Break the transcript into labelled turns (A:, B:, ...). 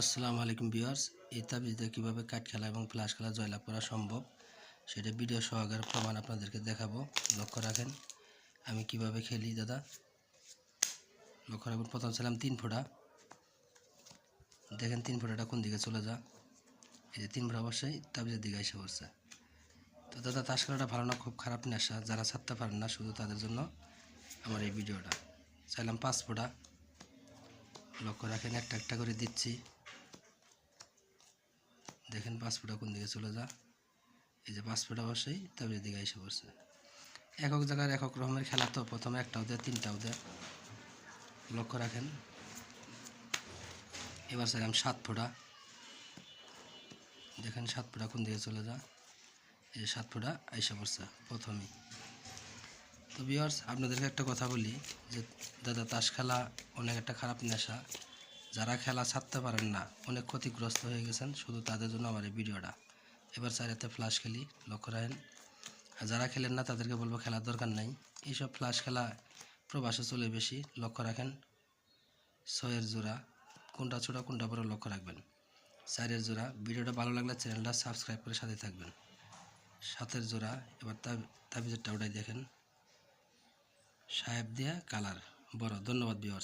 A: আসসালামু আলাইকুম ভিউয়ার্স, এই তাবিজটা কীভাবে কাঠ খেলা এবং ফ্লাশ খেলা জয়লাভ করা সম্ভব সেটা ভিডিও সহকারে প্রমাণ আপনাদেরকে দেখাবো। লক্ষ্য রাখেন, আমি কীভাবে খেলি দাদা? লক্ষ্য রাখবেন, প্রথম ছিলাম তিন ফোঁটা। দেখেন তিন ফোঁটাটা কোন দিকে চলে যা এই যে তিন ফোঁটা অবশ্যই তাবিজের দিকে এসে পড়ছে। তো দাদা, তাস খেলাটা ভালো না, খুব খারাপ নেশা, যারা ছাড়তে পারেন না, শুধু তাদের জন্য আমার এই ভিডিওটা। চাইলাম পাঁচ ফোঁটা। লক্ষ্য রাখেন, একটা একটা করে দিচ্ছি। দেখেন পাসপোর্টটা কোন দিকে চলে যা। এই যে পাসপোর্ট অবশ্যই তাবিজের দিকে এসে পড়ছে। একক জায়গার একক রকমের খেলা তো প্রথমে একটাও দেয়, তিনটাও দেয়। লক্ষ্য রাখেন। এবার চাইলাম সাত ফোঁটা। দেখেন সাত ফোঁটা কোন দিকে চলে যা। এই যে সাত ফোঁটা এসে পড়ছে প্রথমেই। তো বিয়ার্স আপনাদেরকে একটা কথা বলি যে, দাদা তাস খেলা অনেক একটা খারাপ নেশা। যারা খেলা ছাড়তে পারেন না, অনেক ক্ষতিগ্রস্ত হয়ে গেছেন শুধু তাদের জন্য আমার এই ভিডিওটা। এবার চারিতে ফ্লাশ খেলি, লক্ষ্য রাখেন। আর যারা খেলেন না, তাদেরকে বলব খেলার দরকার নাই। এইসব ফ্লাশ খেলা প্রবাসে চলে বেশি, লক্ষ্য রাখেন। ছয়ের জোড়া, কোনটা ছোটো, কোনটা বড়, লক্ষ্য রাখবেন। চারের জোড়া, ভিডিওটা ভালো লাগলে চ্যানেলটা সাবস্ক্রাইব করে সাথে থাকবেন। সাতের জোড়া, এবার তাবিজেরটা ওটাই দেখেন। সাহেব দিয়া কালার বড়। ধন্যবাদ বিওয়ার্স